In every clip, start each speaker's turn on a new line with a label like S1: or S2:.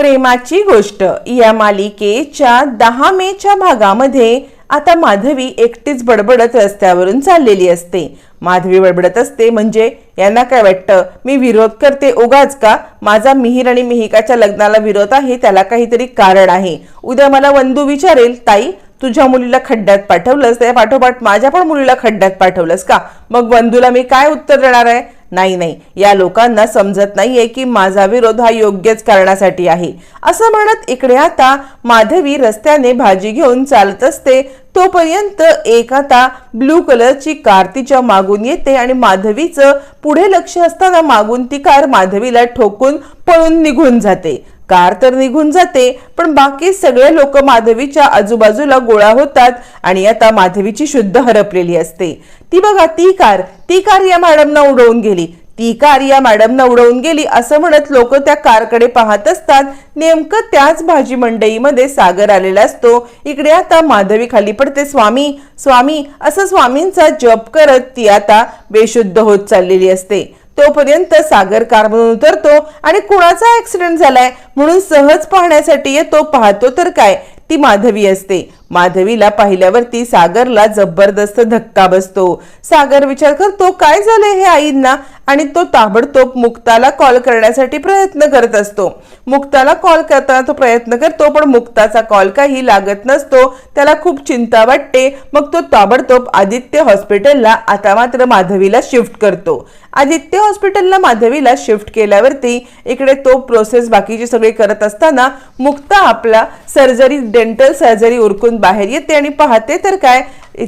S1: प्रेमाची गोष्ट. या मालिकेच्या दहा मेच्या भागामध्ये आता माधवी एकटीच बडबडत रस्त्यावरून चाललेली असते. माधवी बडबडत असते म्हणजे यांना काय वाटतं? मी विरोध करते उगाच का? माझा मिहीर आणि मिहिकाच्या लग्नाला विरोध आहे त्याला काहीतरी कारण आहे. उद्या मला वंदू विचारेल ताई तुझ्या मुलीला खड्ड्यात पाठवलंस? त्या पाठोपाठ माझ्या पण मुलीला खड्ड्यात पाठवलंस का? मग वंदूला मी काय उत्तर देणार आहे? नाही नाही. या लोकांना समजत नाहीये की माझा विरोध हा योग्यच कारणासाठी आहे. असं म्हणत इकडे आता माधवी रस्त्याने भाजी घेऊन चालत असते. तोपर्यंत एक आता ब्लू कलरची कार तिच्या मागून येते आणि माधवीचं पुढे लक्ष असताना मागून ती कार माधवीला ठोकून पळून निघून जाते. कार तर निघून जाते पण बाकी सगळे लोक माधवीच्या आजूबाजूला गोळा होतात आणि आता माधवीची शुद्ध हरपलेली असते. ती बघा ती कार ती कार या मॅडमना उडवून गेली. ती कार या मॅडमना उडवून गेली असं म्हणत लोक त्या कारकडे पाहत असतात. नेमकं त्याच भाजी मंडईमध्ये सागर आलेला असतो. इकडे आता माधवी खाली पडते स्वामी स्वामी असं स्वामींचा जप करत ती आता बेशुद्ध होत चाललेली असते. तोपर्यंत सागर कारमधून उतरतो आणि कुणाचा ऍक्सिडेंट झालाय म्हणून सहज पाहण्यासाठी येतो पाहतो तर काय? ती माधवी असते. माधवीला पाहिल्यावरती सागरला जबरदस्त धक्का बसतो. सागर विचार करतो काय झालंय हे आईंना? आणि तो ताबडतोब मुक्ताला कॉल करण्यासाठी प्रयत्न करत असतो. मुक्ताला कॉल करताना तो प्रयत्न करतो पण मुक्ताचा कॉल काही लागत नसतो. त्याला खूप चिंता वाटते. मग तो ताबडतोब आदित्य हॉस्पिटलला आता मात्र माधवीला शिफ्ट करतो. आदित्य हॉस्पिटलला माधवीला शिफ्ट केल्यावरती इकडे तो प्रोसेस बाकीची सगळी करत असताना मुक्ता आपला सर्जरी डेंटल सर्जरी उरकून बाहेर येते आणि पाहते तर काय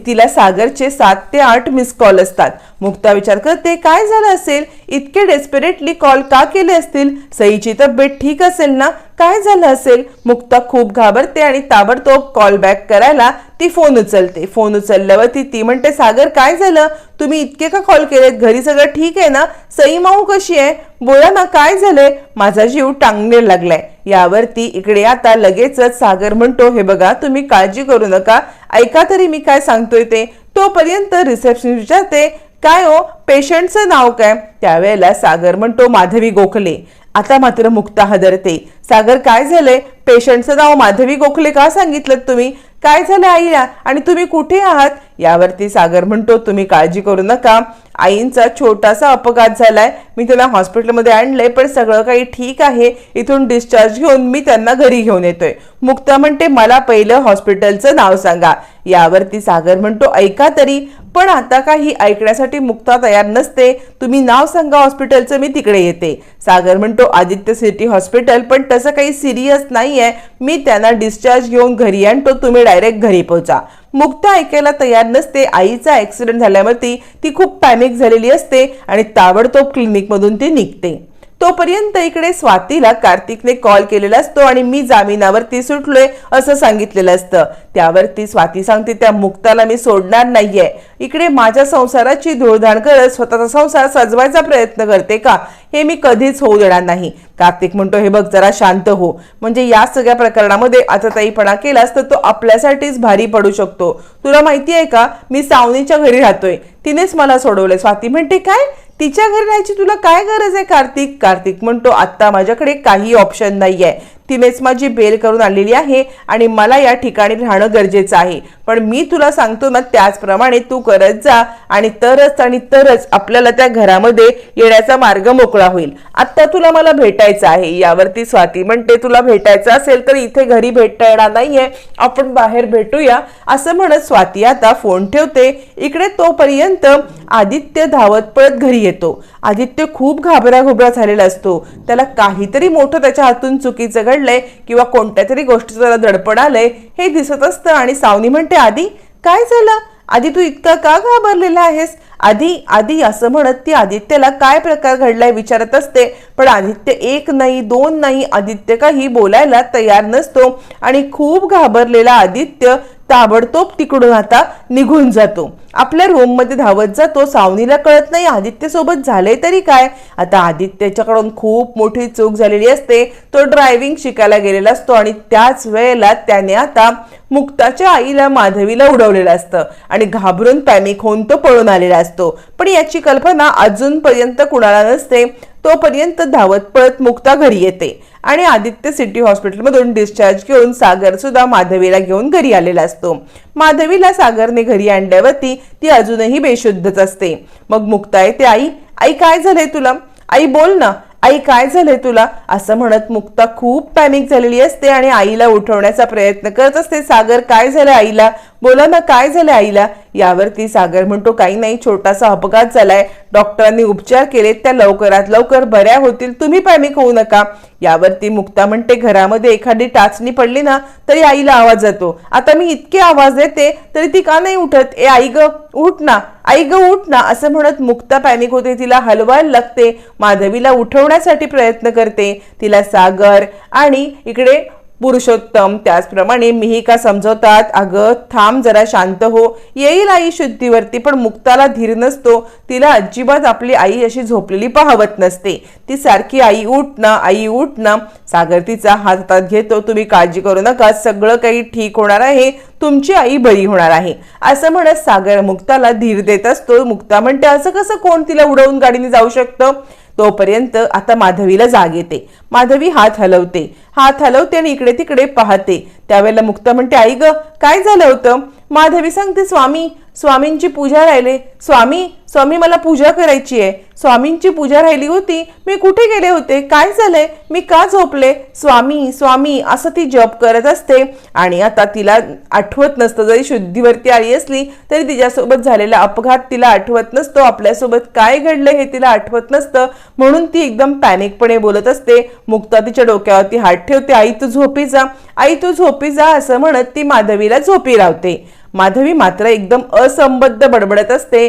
S1: तिला सागरचे सात ते आठ मिस कॉल असतात. मुक्ता विचार करते काय झालं असेल? इतके डेस्परेटली कॉल का केले असतील? सईची तब्येत ठीक असेल ना? काय झालं असेल? मुक्ता खूप घाबरते आणि ताबडतोब कॉल बॅक करायला ती फोन उचलते. फोन उचलल्यावरती ती म्हणते सागर काय झालं? तुम्ही इतके का कॉल केलेत? घरी सगळं ठीक आहे ना? सई माऊ कशी आहे? बोला ना काय झालंय? माझा जीव टांगणे लागलाय. यावरती इकडे आता लगेचच सागर म्हणतो हे बघा तुम्ही काळजी करू नका. ऐका तरी मी काय सांगतोय ते. तोपर्यंत रिसेप्शन विचारते काय हो पेशंटचं नाव काय? त्यावेळेला सागर म्हणतो माधवी गोखले. आता मात्र मुक्ता हदरते. सागर काय झालंय? पेशंटचं नाव माधवी गोखले का सांगितलं तुम्ही? काय झालं आईला? आणि तुम्ही कुठे आहात? यावरती सागर म्हणतो तुम्ही काळजी करू नका. आईंचा छोटासा अपघात झालाय. मी त्याला हॉस्पिटलमध्ये आणलंय पण सगळं काही ठीक आहे. इथून डिस्चार्ज घेऊन मी त्यांना घरी घेऊन येतोय. मुक्ता म्हणते मला पहिलं हॉस्पिटलचं नाव सांगा. यावरती सागर म्हणतो ऐका तरी पण आता काही ऐकण्यासाठी मुक्ता तयार नसते. तुम्ही नाव सांगा हॉस्पिटलचं मी तिकडे येते. सागर म्हणतो आदित्य सिटी हॉस्पिटल पण तसं काही सिरियस नाही आहे मी त्यांना डिस्चार्ज घेऊन घरी आणतो. तुम्ही डायरेक्ट घरी पोहोचा मुक्ता ऐकायला तयार नसते. आईचा ॲक्सिडेंट झाल्यावरती ती खूप पॅनिक झालेली असते आणि ताबडतोब क्लिनिकमधून ती निघते. तोपर्यंत इकडे स्वातीला कार्तिकने कॉल केलेला असतो आणि मी जामिनावरती सुटलोय असं सांगितलेलं असतं. त्यावरती स्वाती सांगते त्या मुक्ताला मी सोडणार नाहीये. इकडे माझ्या संसाराची धुळधाण करत स्वतःचा संसार सजवायचा प्रयत्न करते का? हे मी कधीच होऊ देणार नाही. कार्तिक म्हणतो हे बघ जरा शांत हो. म्हणजे या सगळ्या प्रकरणामध्ये आता ताईपणा केलास तर तो आपल्यासाठीच भारी पडू शकतो. तुला माहिती आहे का? मी सावनीच्या घरी राहतोय. तिनेच मला सोडवलंय. स्वाती म्हणते काय? तिच्या घरी राहायची तुला काय गरज आहे कार्तिक? कार्तिक म्हणतो आत्ता माझ्याकडे काही ऑप्शन नाहीये. तिनेच माझी बेल करून आणलेली आहे आणि मला या ठिकाणी राहणं गरजेचं आहे. पण मी तुला सांगतो ना त्याचप्रमाणे तू करत जा आणि तरच आणि तरच आपल्याला त्या घरामध्ये येण्याचा मार्ग मोकळा होईल. आत्ता तुला मला भेटायचं आहे. यावरती स्वाती म्हणते तुला भेटायचं असेल तर इथे घरी भेटता येणार नाहीये. आपण बाहेर भेटूया. असं म्हणत स्वाती आता फोन ठेवते. इकडे तोपर्यंत आदित्य धावत पळत घरी येतो. आदित्य खूप घाबराघोबरा झालेला असतो. त्याला काहीतरी मोठं त्याच्या हातून चुकीचं घडलंय किंवा कोणत्या तरी गोष्टीचं त्याला दडपण आलंय हे दिसत असतं. आणि सावनी म्हणते आधी काय झालं? आधी तू इतका का घाबरलेला आहेस? आधी आधी असं म्हणत ती आदित्यला काय प्रकार घडलाय विचारत असते. पण आदित्य एक नाही दोन नाही आदित्य काही बोलायला तयार नसतो. आणि खूप घाबरलेला आदित्य ताबडतोब तिकडून आता निघून जातो. आपल्या रूममध्ये धावत जातो. सावनीला कळत नाही आदित्यसोबत झाले तरी काय? आता आदित्यच्याकडून खूप मोठी चूक झालेली असते. तो ड्रायव्हिंग शिकायला गेलेला असतो आणि त्याच वेळेला त्याने आता मुक्ताच्या आईला माधवीला उडवलेलं असतं आणि घाबरून पॅनिक होऊन तो पळून आलेला असतो. पण याची कल्पना अजूनपर्यंत कुणाला नसते. तोपर्यंत धावत पळत मुक्ता घरी येते आणि आदित्य सिटी हॉस्पिटलमधून डिस्चार्ज घेऊन सागर सुद्धा माधवीला घेऊन घरी आलेला असतो. माधवीला सागरने घरी आणल्यावरती ती अजूनही बेशुद्धच असते. मग मुक्ता येते आई आई काय झालंय तुला? आई बोल ना आई काय झालंय तुला? असं म्हणत मुक्ता खूप पॅनिक झालेली असते आणि आईला उठवण्याचा प्रयत्न करत असते. सागर काय झालं आईला? बोला ना काय झालं आईला? यावरती सागर म्हणतो काही नाही छोटासा अपघात झालाय. डॉक्टरांनी उपचार केले त्या लवकरात लवकर बऱ्या होतील. तुम्ही पॅनिक होऊ नका. यावरती मुक्ता म्हणते घरामध्ये एखादी टाचणी पडली ना तरी आईला आवाज येतो. आता मी इतके आवाज देते तरी ती का नाही उठत? ए आई ग उठ ना. आई ग उठ ना असं म्हणत मुक्ता पॅनिक होते. तिला हलवायला लागते. माधवीला उठवण्यासाठी प्रयत्न करते. तिला सागर आणि इकडे पुरुषोत्तम. त्याचप्रमाणे मिहिका समजवतात अगं थांब जरा शांत हो. येईल आई शुद्धीवरती पण मुक्ताला धीर नसतो. तिला अजिबात आपली आई अशी झोपलेली पाहवत नसते. ती सारखी आई उठ ना आई उठ ना. सागर तिचा हात हातात घेतो तुम्ही काळजी करू नका सगळं काही ठीक होणार आहे. तुमची आई बरी होणार आहे. असं म्हणत सागर मुक्ताला धीर देत असतो. मुक्ता म्हणते असं कसं कोण तिला उडवून गाडीने जाऊ शकतं? तोपर्यंत आता माधवीला जाग येते. माधवी हात हलवते. हात हलवते आणि इकडे तिकडे पाहते. त्यावेळेला मुक्ता म्हणते आई ग काय झालं होतं? माधवी सांगते स्वामी स्वामींची पूजा राहिले. स्वामी स्वामी मला पूजा करायची आहे. स्वामींची पूजा राहिली होती मी कुठे गेले होते? काय झालंय? मी का झोपले? स्वामी स्वामी असं ती जप करत असते. आणि आता तिला आठवत नसतं. जरी शुद्धीवरती आली असली तरी तिच्यासोबत झालेला अपघात तिला आठवत नसतो. आपल्यासोबत काय घडलं हे तिला आठवत नसतं. म्हणून ती एकदम पॅनिकपणे बोलत असते. मुक्ता तिच्या डोक्यावरती हात ठेवते. आई तू झोपी जा. आई तू झोपी जा असं म्हणत ती माधवीला झोपी लावते. माधवी मात्र एकदम असंबद्ध बडबडत असते.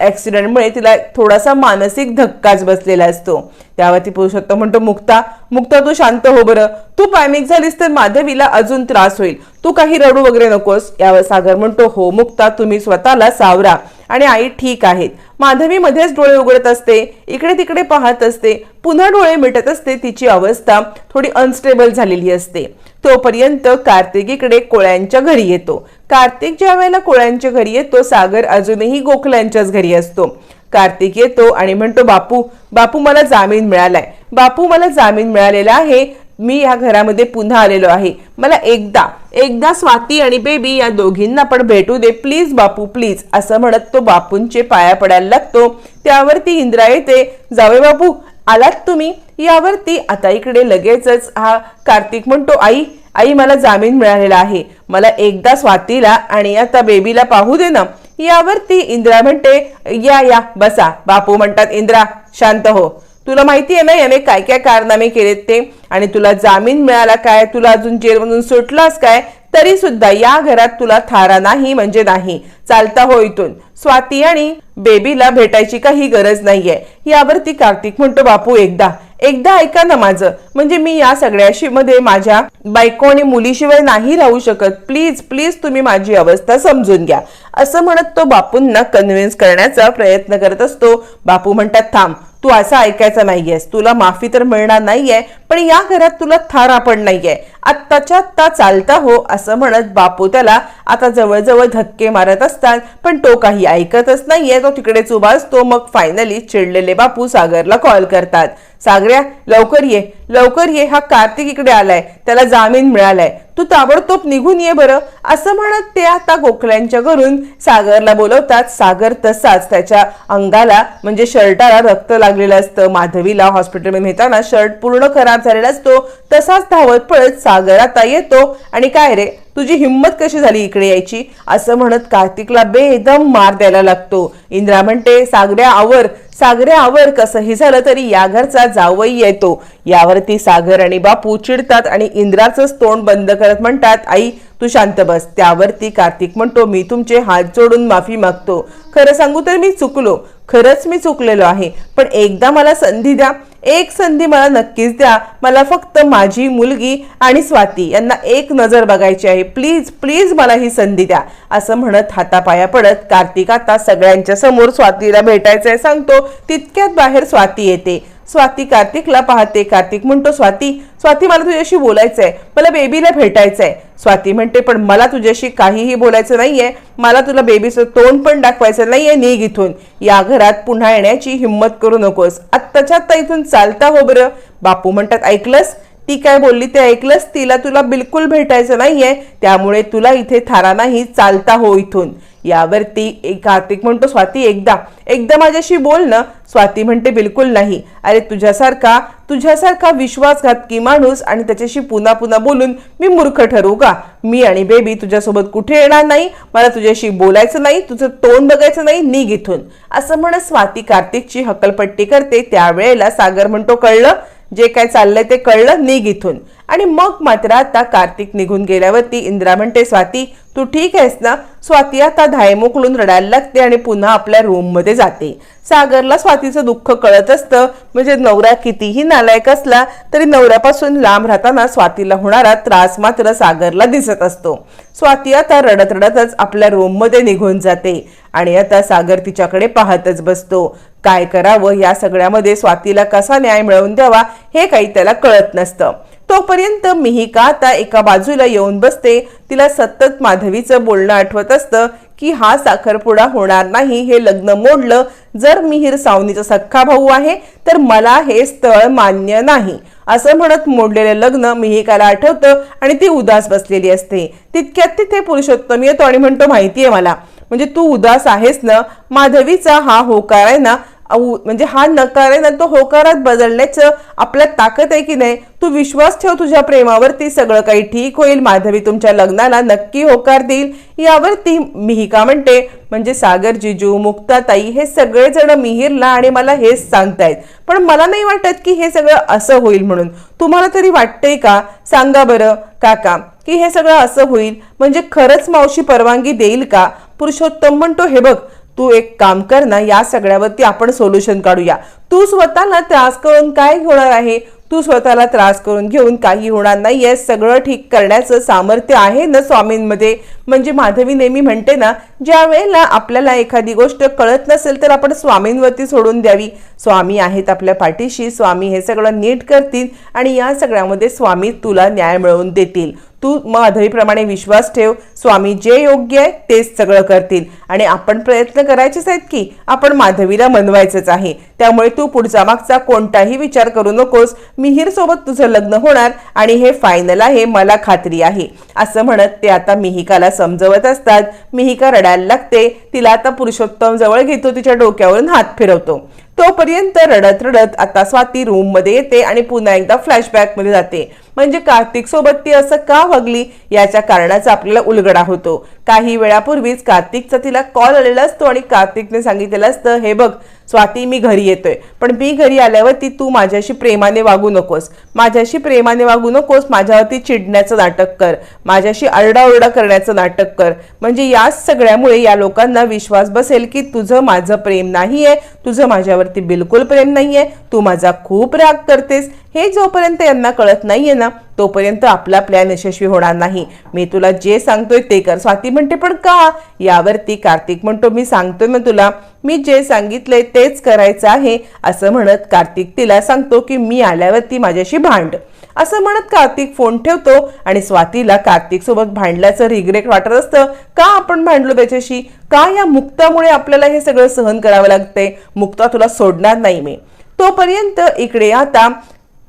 S1: ऍक्सिडेंटमुळे तिला थोडासा मानसिक धक्काच बसलेला असतो. त्यावरती पुरुषोत्तम म्हणतो मुक्ता मुक्ता तू शांत हो बरं. तू पॅनिक झालीस तर माधवीला अजून त्रास होईल. तू काही रडू वगैरे नकोस. यावर सागर म्हणतो हो मुक्ता तुम्ही स्वतःला सावरा आणि आई ठीक आहेत. माधवी मध्येच डोळे उघडत असते इकडे तिकडे पाहत असते. पुन्हा डोळे मिटत असते तिची अवस्था थोडी अनस्टेबल झालेली असते. तोपर्यंत कार्तिकीकडे कोळ्यांच्या घरी येतो. कार्तिक ज्या वेळेला कोळ्यांच्या घरी येतो सागर अजूनही गोखल्यांच्याच घरी असतो. कार्तिक येतो आणि म्हणतो बापू बापू मला जामीन मिळालाय. बापू मला जामीन मिळालेला आहे. मी या घरामध्ये पुन्हा आलेलो आहे. मला एकदा एकदा स्वाती आणि बेबी या दोघींना पण भेटू दे. Please Bapu please. असं म्हणत तो बापूंचे पाया पडायला लागतो. त्यावरती इंद्रा येते. जावे बापू आलात तुम्ही? यावरती आता इकडे लगेचच हा कार्तिक म्हणतो आई आई मला जामीन मिळालेला आहे. मला एकदा स्वातीला आणि आता बेबीला पाहू दे ना यावरती इंद्रा म्हणते या या बसा. बापू म्हणतात इंद्रा शांत हो. तुला माहिती आहे ना याने काय काय कारनामे केलेत ते? आणि तुला जामीन मिळाला काय? तुला अजून जेलमधून सुटलास काय? तरी सुद्धा या घरात तुला थारा नाही म्हणजे नाही. चालता हो इथून. स्वाती आणि बेबीला भेटायची काही गरज नाहीये. यावरती कार्तिक म्हणतो बापू एकदा. एकदा ऐका ना माझं. म्हणजे मी या सगळ्याशी मध्ये माझ्या बायको आणि मुलीशिवाय नाही राहू शकत. प्लीज प्लीज तुम्ही माझी अवस्था समजून घ्या. असं म्हणत तो बापूंना कन्व्हिन्स करण्याचा प्रयत्न करत असतो. बापू म्हणतात थांब तू असं ऐकायचं नाहीयेस. तुला माफी तर मिळणार नाहीये पण या घरात तुला थारा पण नाहीये. आत्ताच्या आत्ता चालता हो असं म्हणत बापू त्याला. आता जवळजवळ धक्के मारत असतात पण तो काही ऐकतच नाहीये. तो तिकडेच उभा असतो. मग फायनली चिडलेले बापू सागरला कॉल करतात. सागऱ्या लवकर ये. लवकर ये. हा कार्तिक इकडे आलाय. त्याला जामीन मिळालाय. तू ताबडतोब निघून ये बरं. असं म्हणत ते आता गोखल्यांच्या घरून सागरला बोलवतात. सागर तसाच त्याच्या अंगाला म्हणजे शर्टाला रक्त लागलेलं असतं. माधवीला हॉस्पिटलमध्ये नेताना शर्ट पूर्ण खराब झालेला असतो. तसाच धावत पळत सागराता येतो आणि काय रे? तुझी हिंमत कशी झाली इकडे यायची? असं म्हणत कार्तिकला बेदम मार द्यायला लागतो. इंद्रा म्हणते सागऱ्या आवर सागऱ्या आवर कसंही झालं तरी या घरचा जावई येतो यावरती सागर आणि बापू चिडतात आणि इंद्राचंच तोंड बंद करत म्हणतात आई तू शांत बस. त्यावरती कार्तिक म्हणतो मी तुमचे हात जोडून माफी मागतो. खरं सांगू तर मी चुकलो. खरंच मी चुकलेलो आहे. पण एकदा मला संधी द्या. एक संधी मला नक्कीच द्या. मला फक्त माझी मुलगी आणि स्वाती यांना एक नजर बघायची आहे. प्लीज प्लीज मला ही संधी द्या. असं म्हणत हातापाया पडत कार्तिक आता सगळ्यांच्या समोर स्वातीला आहे सांगतो तितक्यात बाहेर स्वाती येते. स्वाती कार्तिकला पाहते. कार्तिक म्हणतो स्वाती स्वाती मला तुझ्याशी बोलायचंय. मला बेबीला भेटायचंय. स्वाती म्हणते पण मला तुझ्याशी काहीही बोलायचं नाहीये. मला तुला बेबीचं तोंड पण दाखवायचं नाहीये निघ इथून. या घरात पुन्हा येण्याची हिंमत करू नकोस. आत्ताच्या आत्ता इथून चालता हो बरं. बापू म्हणतात ऐकलंस? ती काय बोलली ते ऐकलंस तिला तुला बिलकुल भेटायचं नाहीये त्यामुळे तुला इथे थारा नाही चालता हो इथून. यावरती एक कार्तिक म्हणतो स्वाती एकदा एकदा माझ्याशी बोल ना. स्वाती म्हणते बिलकुल नाही. अरे तुझ्यासारखा तुझ्यासारखा विश्वासघातकी माणूस आणि त्याच्याशी पुन्हा पुन्हा बोलून मी मूर्ख ठरू का? मी आणि बेबी तुझ्यासोबत कुठे येणार नाही? मला तुझ्याशी बोलायचं नाही तुझं तोंड बघायचं नाही निघ इथून. असं म्हणत स्वाती कार्तिकची हकलपट्टी करते त्यावेळेला सागर म्हणतो कळलं? जे काय चाललंय ते कळलं निघ इथून. आणि मग मात्र आता कार्तिक निघून गेल्यावरती इंद्रा म्हणते स्वाती तू ठीक आहेस ना? स्वाती आता धाय मोकळून रडायला लागते आणि पुन्हा आपल्या रूममध्ये जाते. सागरला स्वातीचं दुःख कळत असतं. म्हणजे नवरा कितीही नालायक असला तरी नवऱ्यापासून लांब राहताना स्वातीला होणारा त्रास मात्र सागरला दिसत असतो. स्वाती आता रडत रडतच आपल्या रूममध्ये निघून जाते. आणि आता सागर तिच्याकडे पाहतच बसतो. काय करावं? या सगळ्यामध्ये स्वातीला कसा न्याय मिळवून द्यावा? हे काही त्याला कळत नसतं. तोपर्यंत मिहिका आता एका बाजूला येऊन बसते. तिला सतत माधवीचं बोलणं आठवत असतं की हा साखरपुडा होणार नाही हे लग्न मोडलं. जर मिहीर सावनीचा सख्खा भाऊ आहे तर मला हे स्थळ मान्य नाही. असं म्हणत मोडलेलं लग्न मिहिकाला आठवतं आणि ती उदास बसलेली असते. तितक्यात तिथे पुरुषोत्तम येतो आणि म्हणतो माहितीये मला. म्हणजे तू उदास आहेस ना? माधवीचा हा होकार आहे ना म्हणजे हा नकार आहे ना तो होकारात बदलण्याचं आपल्यात ताकद आहे की नाही तू विश्वास ठेव तुझ्या प्रेमावरती सगळं काही ठीक होईल माधवी तुमच्या लग्नाला नक्की होकार देईल. यावर ती मिहिका म्हणते म्हणजे सागर जिजू मुक्ताताई हे सगळेजण मिहिरला आणि मला हेच सांगतायत. पण मला नाही वाटत की हे सगळं असं होईल म्हणून. तुम्हाला तरी वाटतंय का? सांगा बरं काका की हे सगळं असं होईल? म्हणजे खरंच मावशी परवानगी देईल का? पुरुषोत्तम म्हणतो हे बघ तू एक काम कर ना या सगळ्यावरती आपण सोल्युशन काढूया. तू स्वतःला त्रास करून काय होणार आहे? तू स्वतःला त्रास करून घेऊन काही होणार नाहीये. सगळं ठीक करण्याचं सामर्थ्य आहे ना स्वामींमध्ये? म्हणजे माधवी नेहमी म्हणते ना ज्या वेळेला आपल्याला एखादी गोष्ट कळत नसेल तर आपण स्वामींवरती सोडून द्यावी. स्वामी आहेत आपल्या पाठीशी स्वामी हे सगळं नीट करतील आणि या सगळ्यामध्ये स्वामी तुला न्याय मिळवून देतील. तू माधवीप्रमाणे विश्वास ठेव. स्वामी जे योग्य आहे तेच सगळं करतील. आणि आपण प्रयत्न करायचेच आहेत की आपण माधवीला मनवायचंच आहे. त्यामुळे तू पुढचा मागचा कोणताही विचार करू नकोस. मिहीरसोबत तुझं लग्न होणार आणि हे फायनल आहे मला खात्री आहे. असं म्हणत ते आता मिहिकाला समजवत असतात. मिहिका रडायला लागते. तिला आता पुरुषोत्तम जवळ घेतो तिच्या डोक्यावरून हात फिरवतो. तोपर्यंत रडत रडत आता स्वाती रूममध्ये येते आणि पुन्हा एकदा फ्लॅशबॅकमध्ये जाते. म्हणजे कार्तिक सोबत ती असं का वागली? याच्या कारणाचा आपल्याला उलगडा होतो. काही वेळापूर्वीच कार्तिकचा तिला कॉल आलेला असतो आणि कार्तिकने सांगितलेलं असतं हे बघ स्वाती मी घरी येतोय. पण मी घरी आल्यावरती तू माझ्याशी प्रेमाने वागू नकोस. माझ्याशी प्रेमाने वागू नकोस माझ्यावरती चिडण्याचं नाटक कर. माझ्याशी आरडाओरडा करण्याचं नाटक कर. म्हणजे या सगळ्यामुळे या लोकांना विश्वास बसेल की तुझं माझं प्रेम नाहीये तुझं माझ्यावरती बिलकुल प्रेम नाहीये तू माझा खूप राग करतेस. हे जोपर्यंत यांना कळत नाहीये ना तोपर्यंत आपला प्लॅन यशस्वी होणार नाही. मी तुला जे सांगतोय ते कर. स्वाती म्हणते पण का? यावरती कार्तिक म्हणतो मी सांगतोय मग तुला मी जे सांगितलंय तेच करायचं आहे. असं म्हणत कार्तिक तिला सांगतो की मी आल्यावरती माझ्याशी भांड. असं म्हणत कार्तिक फोन ठेवतो आणि स्वातीला कार्तिक सोबत भांडल्याचं रिग्रेट वाटत असतं. का आपण भांडलो त्याच्याशी? का या मुक्तामुळे आपल्याला हे सगळं सहन करावं लागतंय? मुक्ता तुला सोडणार नाही मी. तोपर्यंत इकडे आता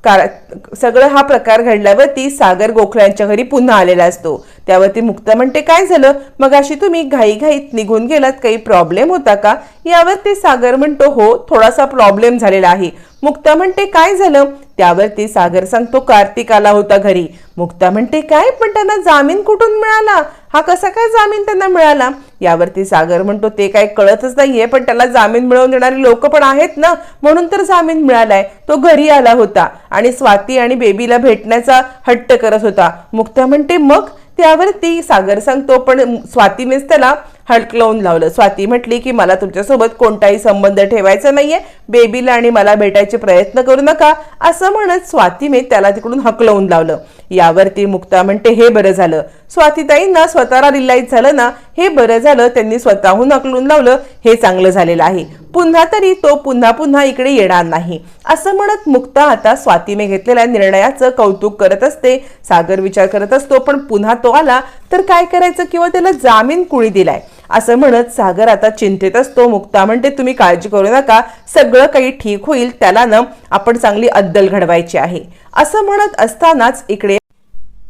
S1: कारण सगळं हा प्रकार घडल्यावरती सागर गोखल्यांच्या घरी पुन्हा आलेला असतो. त्यावरती मुक्ता म्हणते काय झालं? मग अशी तुम्ही घाईघाईत निघून गेलात काही प्रॉब्लेम होता का? यावरती सागर म्हणतो हो थोडासा प्रॉब्लेम झालेला आहे. मुक्ता म्हणते काय झालं? त्यावरती सागर सांगतो कार्तिक आला होता घरी. मुक्ता म्हणते काय? पण त्यांना जामीन कुठून मिळाला? हा कसा काय जामीन त्यांना मिळाला? यावरती सागर म्हणतो ते काय कळतच नाहीये पण त्याला जामीन मिळवून देणारे लोक पण आहेत ना? म्हणून तर जामीन मिळालाय. तो घरी आला होता आणि स्वाती आणि बेबीला भेटण्याचा हट्ट करत होता. मुक्ता म्हणते मग? त्यावरती सागर सांगतो पण स्वातीनेच त्याला हटकलवून लावलं. स्वाती म्हटली की मला तुमच्यासोबत कोणताही संबंध ठेवायचा नाहीये. बेबीला आणि मला भेटायचे प्रयत्न करू नका. असं म्हणत स्वातीने त्याला तिकडून हकलवून लावलं. यावरती मुक्ता म्हणते हे बरं झालं. स्वातीताईंना स्वतःला रिलाईज झालं ना हे बरं झालं त्यांनी स्वतःहून हकलून लावलं हे चांगलं झालेलं आहे. पुन्हा तरी तो पुन्हा पुन्हा इकडे येणार नाही. असं म्हणत मुक्ता आता स्वातीने घेतलेल्या निर्णयाचं कौतुक करत असते. सागर विचार करत असतो पण पुन्हा तो आला तर काय करायचं किंवा त्याला जामीन कुणी दिलाय? असं म्हणत सागर आता चिंतेत असतो. मुक्ता म्हणते तुम्ही काळजी करू नका. सगळं काही ठीक होईल. त्याला ना आपण चांगली अद्दल घडवायची आहे. असं म्हणत असतानाच इकडे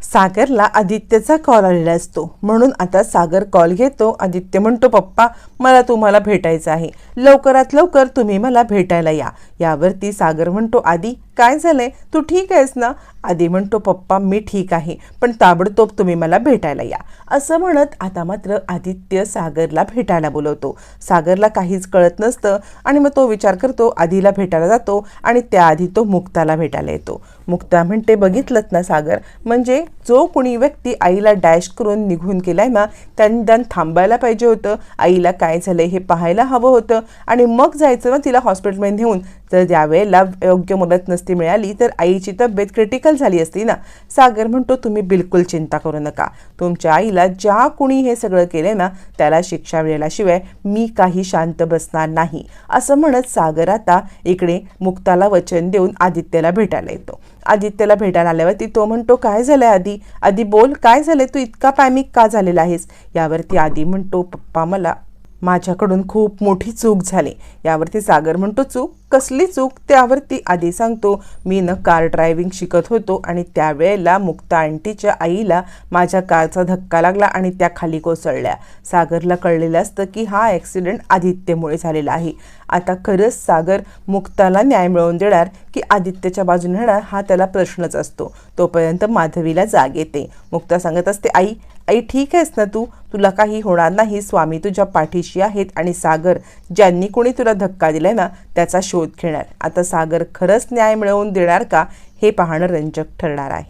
S1: सागरला आदित्यचा कॉल आलेला असतो. म्हणून आता सागर कॉल घेतो. आदित्य म्हणतो पप्पा मला तुम्हाला भेटायचं आहे. लवकरात लवकर तुम्ही मला भेटायला या. यावरती सागर म्हणतो आदी काय झालंय? तू ठीक आहेस ना? आधी म्हणतो पप्पा मी ठीक आहे पण ताबडतोब तुम्ही मला भेटायला या. असं म्हणत आता मात्र आदित्य सागरला भेटायला बोलवतो. सागरला काहीच कळत नसतं आणि मग तो विचार करतो आधीला भेटायला जातो आणि त्याआधी तो मुक्ताला भेटायला येतो. मुक्ता म्हणते बघितलंत ना सागर? म्हणजे जो कोणी व्यक्ती आईला डॅश करून निघून गेलाय ना त्यांनी त्यान थांबायला पाहिजे होतं. आईला काय झालंय हे पाहायला हवं होतं आणि मग जायचं ना तिला हॉस्पिटलमध्ये नेऊन. तर ज्यावेळेला योग्य मदत नसती मिळाली तर आईची तब्येत क्रिटिकल झाली असती ना? सागर म्हणतो तुम्ही बिलकुल चिंता करू नका. तुमच्या आईला ज्या कुणी हे सगळं केले ना त्याला शिक्षा मिळाल्याशिवाय मी काही शांत बसणार नाही. असं म्हणत सागर आता इकडे मुक्ताला वचन देऊन आदित्यला भेटायला येतो. आदित्यला भेटायला आल्यावरती तो म्हणतो काय झालंय आधी आधी बोल काय झालंय? तू इतका पॅनिक का झालेला आहेस? यावरती आधी म्हणतो पप्पा मला माझ्याकडून खूप मोठी चूक झाली. यावरती सागर म्हणतो चूक कसली चूक त्यावरती आधी सांगतो. मी न कार ड्रायव्हिंग शिकत होतो आणि त्यावेळेला मुक्ता आंटीच्या आईला माझ्या कारचा धक्का लागला आणि त्या खाली कोसळल्या. सागरला कळलेलं असतं की हा ॲक्सिडेंट आदित्यमुळे झालेला आहे. आता खरंच सागर मुक्ताला न्याय मिळवून देणार की आदित्यच्या बाजूने राहणार हा त्याला प्रश्नच असतो. तोपर्यंत माधवीला जाग येते. मुक्ता सांगत असते आई आई ठीक आहेस ना तू? तुला काही होणार नाही. स्वामी तुझ्या पाठीशी आहेत आणि सागर ज्यांनी कोणी तुला धक्का दिलाय ना त्याचा शोध घेणार. आता सागर खरंच न्याय मिळवून देणार का हे पाहणं रंजक ठरणार आहे.